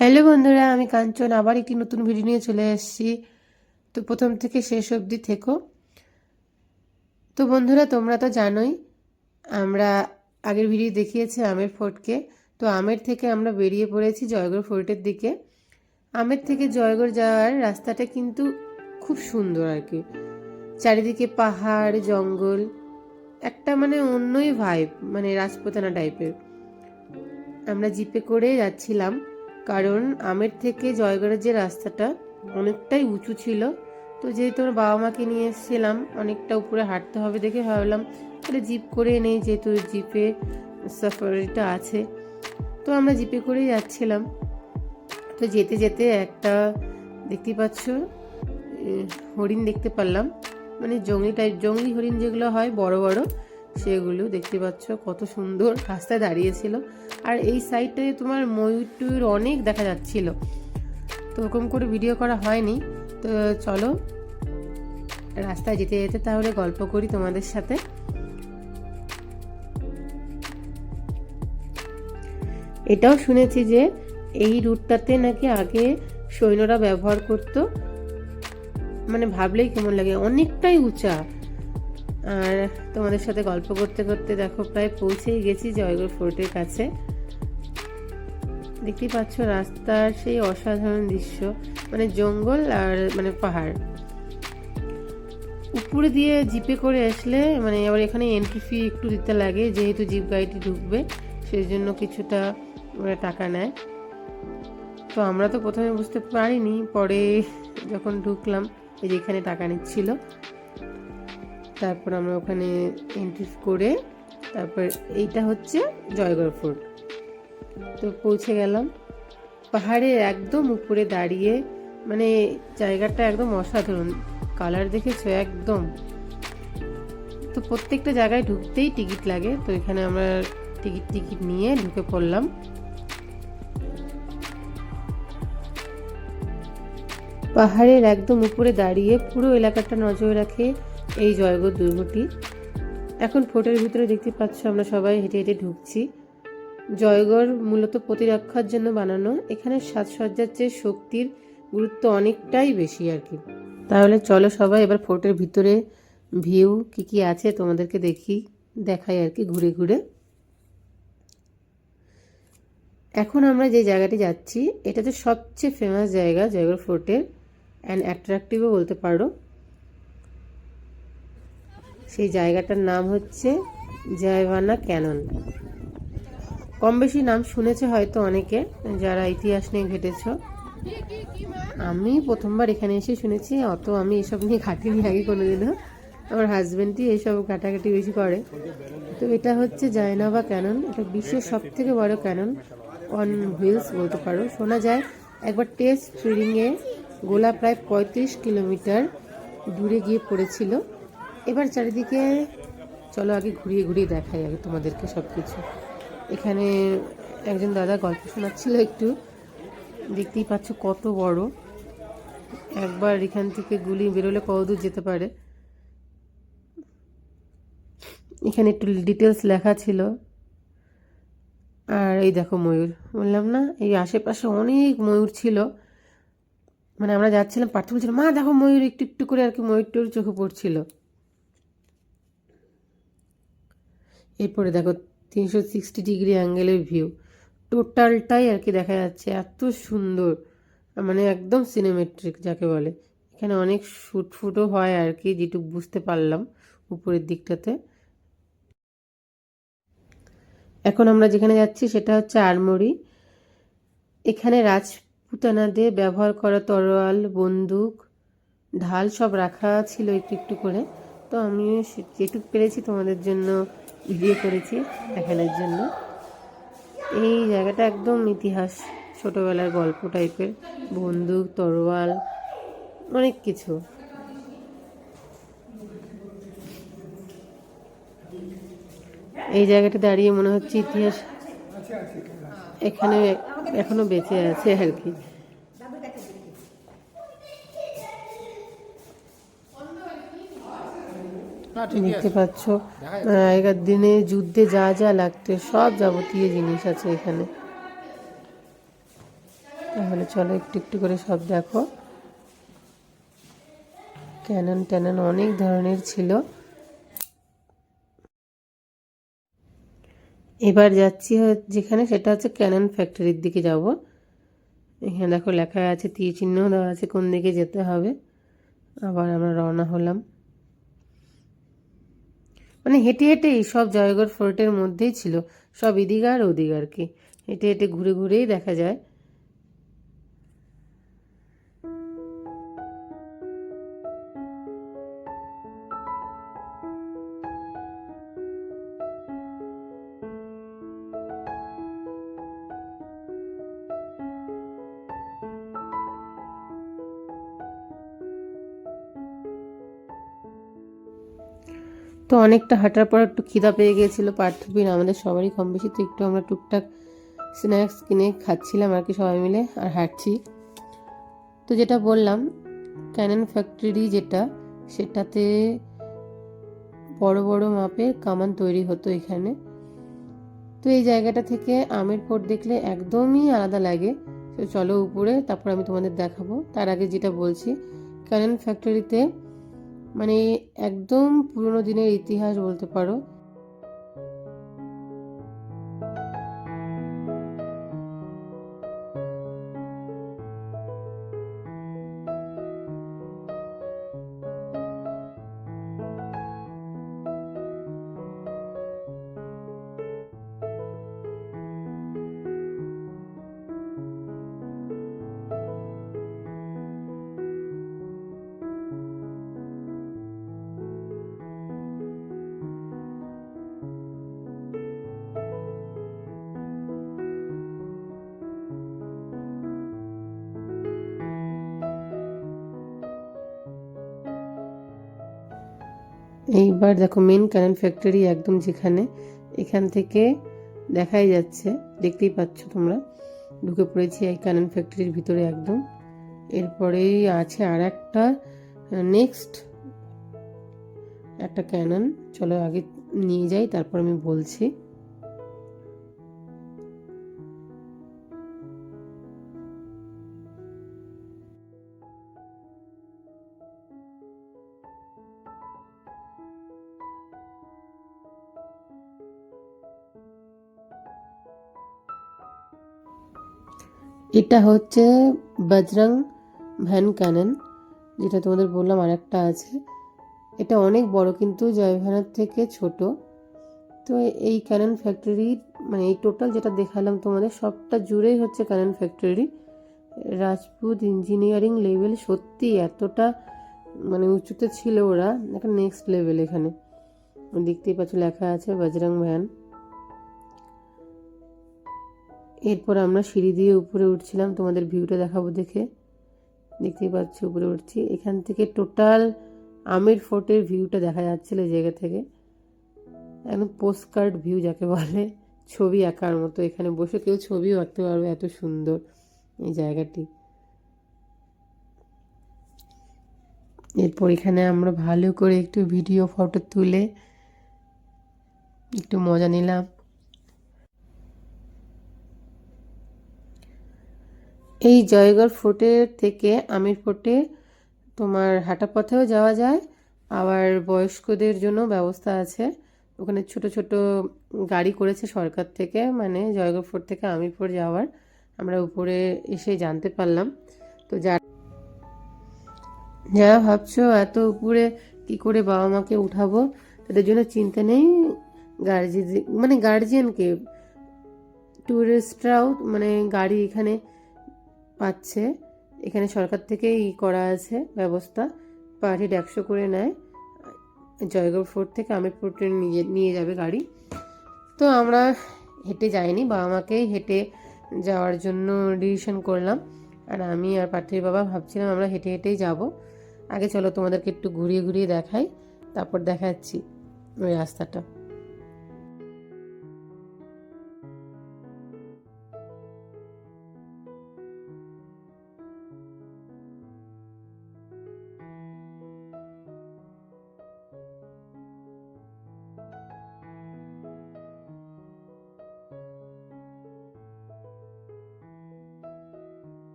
Hello বন্ধুরা, আমি কাঞ্চন, আবার একটি নতুন ভিডিও নিয়ে চলে এসেছি। তো প্রথম থেকে শেষ অবধি থেকো। তো বন্ধুরা, তোমরা তো জানোই, আমরা আগের ভিডিও দেখিয়েছি আমের ফোর্টকে তো আমের থেকে আমরা বেরিয়ে পড়েছি জয়গড় ফোর্টের দিকে। আমের থেকে জয়গড় যাওয়ার রাস্তাটা কিন্তু খুব সুন্দর আর কি। চারিদিকে পাহাড়, জঙ্গল, একটা মানে অন্যই ভাইব মানে রাজপুতানা টাইপের আমরা জিপে করে যাচ্ছিলাম। কারণ আমের থেকে জয়গড়ের যে রাস্তাটা অনেকটাই উঁচু ছিল। তো যেহেতু আমার বাবা মাকে নিয়ে এসেছিলাম, অনেকটা উপরে হাঁটতে হবে দেখে ভাবলাম, তাহলে জিপ করে নেই যেহেতু জিপে সাফারিটা আছে। তো আমরা জিপে করেই যাচ্ছিলাম। তো যেতে যেতে একটা দেখতে পাচ্ছ হরিণ দেখতে পারলাম। মানে জঙ্গলি টাইপ জঙ্গলি হরিণ যেগুলো হয়, বড় বড়। সেগুলো দেখতে পাচ্ছ, কত সুন্দর রাস্তায় দাঁড়িয়েছিল। আর এই সাইডটায় তোমার ময়ূর টয়ূর অনেক দেখা যাচ্ছিল। তো ওরকম করে ভিডিও করা হয়নি। তো চলো, রাস্তায় যেতে যেতে তাহলে গল্প করি তোমাদের সাথে। এটাও শুনেছি যে এই রুটটাতে নাকি আগে সৈন্যরা ব্যবহার করতো। মানে ভাবলেই কেমন লাগে, অনেকটাই উঁচা। আর তোমাদের সাথে গল্প করতে করতে দেখো, প্রায় পৌঁছেই গেছি জয়গড় ফোর্টের কাছে। দেখতেই পাচ্ছ রাস্তার সেই অসাধারণ দৃশ্য মানে জঙ্গল আর মানে পাহাড়। উপরে দিয়ে জিপে করে আসলে মানে আবার এখানে এন্ট্রি ফি একটু দিতে লাগে, যেহেতু জিপ গাড়িটি ঢুকবে সেই জন্য কিছুটা ওরা টাকা নেয়। তো আমরা তো প্রথমে বুঝতে পারিনি, পরে যখন ঢুকলাম, এই যে এখানে টাকা নিচ্ছিল তারপর আমরা ওখানে এন্ট্রি করে তারপর এইটা হচ্ছে জয়গড় ফোর্ট তো পৌঁছে গেলাম। পাহাড়ের একদম উপরে দাঁড়িয়ে মানে জায়গাটা একদম অসাধারণ। কালার দেখেছ? একদম। তো প্রত্যেকটা জায়গায় ঢুকতেই টিকিট লাগে। তো এখানে আমরা টিকিট টিকিট নিয়ে ঢুকে পড়লাম। পাহাড়ের একদম উপরে দাঁড়িয়ে পুরো এলাকাটা নজর রাখে। এই জয়গড় দুর্গটি এখন ফোর্টের ভিতরে দেখতে পাচ্ছ আমরা সবাই হেঁটে হেঁটে ঢুকছি। জয়গড় মূলত প্রতিরক্ষার জন্য বানানো। এখানে সাজসজ্জার চেয়ে শক্তির গুরুত্ব অনেকটাই বেশি আর কি। তাহলে চলো সবাই এবার ফোর্টের ভিতরে ভিউ কি কি আছে তোমাদেরকে দেখি, দেখাই আর কি ঘুরে ঘুরে। এখন আমরা যে জায়গাটি যাচ্ছি এটা তো সবচেয়ে ফেমাস জায়গা জয়গড় ফোর্টের অ্যান্ড অ্যাট্রাকটিভও বলতে পারো। সেই জায়গাটার নাম হচ্ছে জয়বানা ক্যানন। কম বেশি নাম শুনেছে হয়তো অনেকে, যারা ইতিহাস নিয়ে ঘেটেছ। আমি প্রথমবার এখানে এসে শুনেছি, অত আমি এসব নিয়ে ঘাটিনি আগে কোনোদিনও। আমার হাজব্যান্ডই এইসব ঘাটাঘাটি বেশি করে। তো এটা হচ্ছে জায়নাবা ক্যানন, এটা বিশ্বের সব থেকে বড় ক্যানন। অন হুইলস বলতে পারো। শোনা যায়, একবার টেস্ট ফিরিংয়ে গোলা প্রায় পঁয়ত্রিশ কিলোমিটার দূরে গিয়ে পড়েছিল। এবার চারিদিকে চলো আগে ঘুরিয়ে ঘুরিয়ে দেখাই আগে তোমাদেরকে সব কিছু এখানে একজন দাদা গল্প শোনাচ্ছিল একটু। দেখতেই পাচ্ছ কত বড়। একবার এখান থেকে গুলি বেরোলে কতদূর যেতে পারে। এখানে একটু ডিটেলস লেখা ছিল। আর এই দেখো ময়ূর। বললাম, না, এই আশেপাশে অনেক ময়ূর ছিল। মানে আমরা যাচ্ছিলাম, পার্থ বলছিল, মা, দেখো ময়ূর একটু একটু করে আর কি ময়ূর টয়ূর চোখে পড়ছিল। এরপরে দেখো তিনশো সিক্সটি ডিগ্রি অ্যাঙ্গেলের ভিউ টোটালটাই আর কি দেখা যাচ্ছে, এত সুন্দর। মানে একদম সিনেমেট্রিক যাকে বলে। এখানে অনেক শ্যুট ফুটও হয় আর কি, যেটুকু বুঝতে পারলাম উপরের দিকটাতে। এখন আমরা যেখানে যাচ্ছি সেটা হচ্ছে আরমরি এখানে রাজপুতানাদের ব্যবহার করা তরোয়াল, বন্দুক, ঢাল সব রাখা ছিল একটু একটু করে। তো আমিও যেটুকু পেরেছি তোমাদের জন্য ভিডিও করেছি দেখানোর জন্য। এই জায়গাটা একদম ইতিহাস, ছোটবেলার গল্প টাইপের, বন্দুক, তরোয়াল, অনেক কিছু। এই জায়গাটা দাঁড়িয়ে মনে হচ্ছে ইতিহাস এখানে এখনও বেঁচে আছে আর কি। দেখতে পাচ্ছ? আগেকার দিনে যুদ্ধে যা যা লাগতো সব যাবতীয় জিনিস আছে এখানে। তাহলে চলো একটু একটু করে সব দেখো। ক্যানন ট্যানন অনেক ধরনের ছিল। এবার যাচ্ছি যেখানে সেটা হচ্ছে ক্যানন ফ্যাক্টরির দিকে যাব। এখানে দেখো লেখা আছে তীর চিহ্ন দেওয়া আছে কোন দিকে যেতে হবে। আবার আমরা রওনা হলাম। মানে হেঁটে হেঁটে এই সব জয়গড় ফোর্টের মধ্যেই ছিল, সব এদিকার আর হেঁটে হেঁটে ঘুরে ঘুরেই দেখা যায়। তো অনেকটা হাঁটার পর একটু খিদা পেয়ে গিয়েছিল পার্থবীর আমাদের সবারই কম বেশি, তো একটু আমরা টুকটাক স্ন্যাক্স কিনে খাচ্ছিলাম আর কি সবাই মিলে আর হাঁটছি। তো যেটা বললাম ক্যানন ফ্যাক্টরি যেটা, সেটাতে বড় বড় মাপের কামান তৈরি হতো এখানে। তো এই জায়গাটা থেকে আমের ফোর্ট দেখলে একদমই আলাদা লাগে। তো চলো উপরে, তারপর আমি তোমাদের দেখাবো। তার আগে যেটা বলছি ক্যানন ফ্যাক্টরিতে মানে একদম পুরনো দিনের ইতিহাস বলতে পারো। এইবার দেখো মেন ক্যানন ফ্যাক্টরি একদম যেখানে এখান থেকে দেখাই যাচ্ছে, দেখতেই পাচ্ছ তোমরা। ঢুকে পড়েছি এই ক্যানন ফ্যাক্টরির ভিতরে একদম। এরপরেই আছে আর একটা নেক্সট একটা ক্যানন চলো আগে নিয়ে যাই, তারপর আমি বলছি। এটা হচ্ছে বজরং ভ্যান ক্যানন, যেটা তোমাদের বললাম আর একটা আছে। এটা অনেক বড় কিন্তু জয় ভ্যানের থেকে ছোট। তো এই ক্যানন ফ্যাক্টরি মানে এই টোটাল যেটা দেখালাম তোমাদের, সবটা জুড়েই হচ্ছে cannon factory. Rajput engineering level সত্যি এতটা মানে উঁচুতে ছিল ওরা, একটা নেক্সট লেভেল এখানে। দেখতেই পাচ্ছ লেখা আছে বজরং ভ্যান। এরপর আমরা সিঁড়ি দিয়ে উপরে উঠছিলাম, তোমাদের ভিউটা দেখাবো দেখে। দেখতেই পাচ্ছি, উপরে উঠছি। এখান থেকে টোটাল আমির ফোর্টের ভিউটা দেখা যাচ্ছিল এই জায়গা থেকে। একদম পোস্ট কার্ড ভিউ যাকে বলে, ছবি আঁকার মতো। এখানে বসে কেউ ছবিও আঁকতে পারবে, এত সুন্দর এই জায়গাটি। এরপর এখানে আমরা ভালো করে একটু ভিডিও ফটো তুলে একটু মজা নিলাম। এই জয়গড় ফোর্টের থেকে আমির ফোর্টে তোমার হাঁটা পথেও যাওয়া যায়। আবার বয়স্কদের জন্য ব্যবস্থা আছে। ওখানে ছোট ছোট গাড়ি করেছে সরকার থেকে মানে জয়গড় ফোর্ট থেকে আমির ফোর্ট যাওয়ার। আমরা উপরে এসে জানতে পারলাম। তো যা যারা ভাবছ, এত উপরে কি করে বাবা মাকে উঠাবো? তাদের জন্য চিন্তা নেই। গার্জিয়ান মানে গার্জিয়ানকে ট্যুরিস্টরাও মানে গাড়ি এখানে পাচ্ছে। এখানে সরকার থেকেই করা আছে ব্যবস্থা। পার হেড একশো করে নেয়। জয়গড় ফোর্ট থেকে আমির ফোর্টে নিয়ে নিয়ে যাবে গাড়ি। তো আমরা হেঁটে যাইনি, বাবা মাকেই হেঁটে যাওয়ার জন্য ডিসিশন করলাম। আর আমি আর পার্থির বাবা ভাবছিলাম আমরা হেঁটে হেঁটেই যাব। আগে চলো তোমাদেরকে একটু ঘুরিয়ে ঘুরিয়ে দেখাই, তারপর দেখাচ্ছি ওই রাস্তাটা।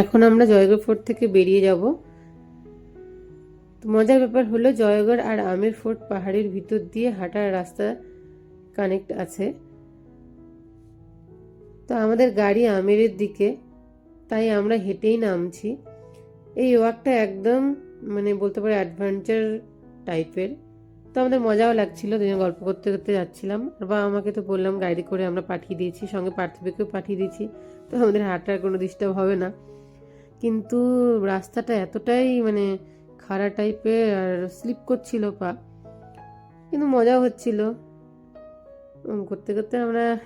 এখন আমরা জয়গড় ফোর্ট থেকে বেরিয়ে যাব। তো মজার ব্যাপার হলো জয়গড় আর আমের ফোর্ট পাহাড়ের ভিতর দিয়ে হাঁটার রাস্তা কানেক্ট আছে। তো আমাদের গাড়ি আমেরের দিকে, তাই আমরা হেঁটেই নামছি। এই ওয়াকটা একদম মানে বলতে পারি অ্যাডভেঞ্চার টাইপের তো আমাদের মজাও লাগছিল, দুজন গল্প করতে করতে যাচ্ছিলাম। বা আমাকে তো বললাম, গাড়ি করে আমরা পাঠিয়ে দিয়েছি, সঙ্গে পার্থিবীকেও পাঠিয়ে দিয়েছি। তো আমাদের হাঁটার কোনো ডিস্টার্ব হবে না। কিন্তু রাস্তাটা এতটাই মানে খাড়া টাইপের আর স্লিপ করছিল পা। কিন্তু মজাও হচ্ছিল। করতে করতে আমরা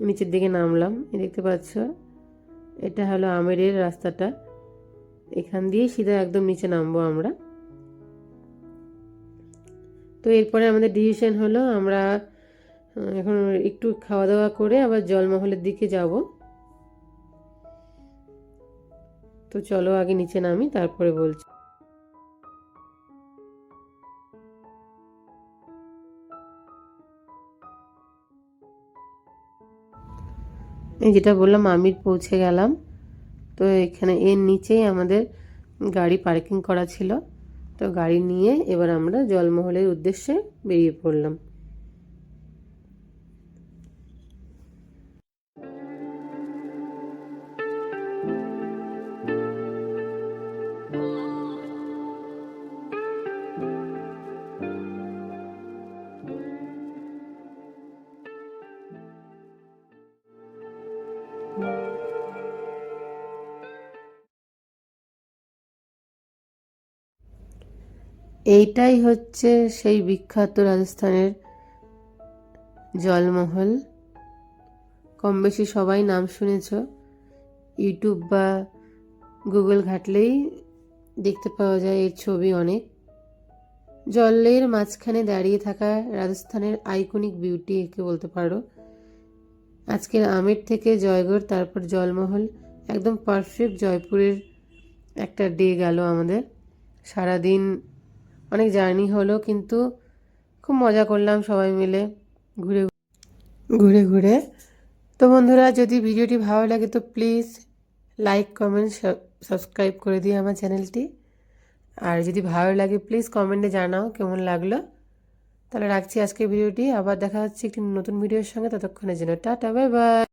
নিচের দিকে নামলাম। দেখতে পাচ্ছ, এটা হলো আমেরের রাস্তাটা। এখান দিয়ে সিধা একদম নিচে নামবো আমরা। তো এরপরে আমাদের ডিসিশন হলো আমরা এখন একটু খাওয়া দাওয়া করে আবার জলমহলের দিকে যাব। তো চলো আগে নিচে নামি, তারপরে বলছি। এই যেটা বললাম, আমির পৌঁছে গেলাম। তো এখানে এর নিচেই আমাদের গাড়ি পার্কিং করা ছিল। তো গাড়ি নিয়ে এবার আমরা জলমহলের উদ্দেশ্যে বেরিয়ে পড়লাম। এইটাই হচ্ছে সেই বিখ্যাত রাজস্থানের জলমহল। কম বেশি সবাই নাম শুনেছ। ইউটিউব বা গুগল ঘাটলেই দেখতে পাওয়া যায় এর ছবি অনেক। জলের মাঝখানে দাঁড়িয়ে থাকা রাজস্থানের আইকনিক বিউটি একে বলতে পারো। আজকের আমের থেকে জয়গড়, তারপর জলমহল। একদম পারফেক্ট জয়পুরের একটা ডে গেল আমাদের। সারাদিন অনেক জার্নি হলো, কিন্তু খুব মজা করলাম সবাই মিলে ঘুরে ঘুরে। ঘুরে তো বন্ধুরা, যদি ভিডিওটি ভালো লাগে তো প্লিজ লাইক, কমেন্ট সাবস্ক্রাইব করে দিও আমার চ্যানেলটি। আর যদি ভালো লাগে প্লিজ কমেন্টে জানাও কেমন লাগল। তাহলে রাখছি আজকের ভিডিওটি, আবার দেখা হচ্ছে একটি নতুন ভিডিওর সঙ্গে, ততক্ষণের জন্য টাটা, বাই বাই।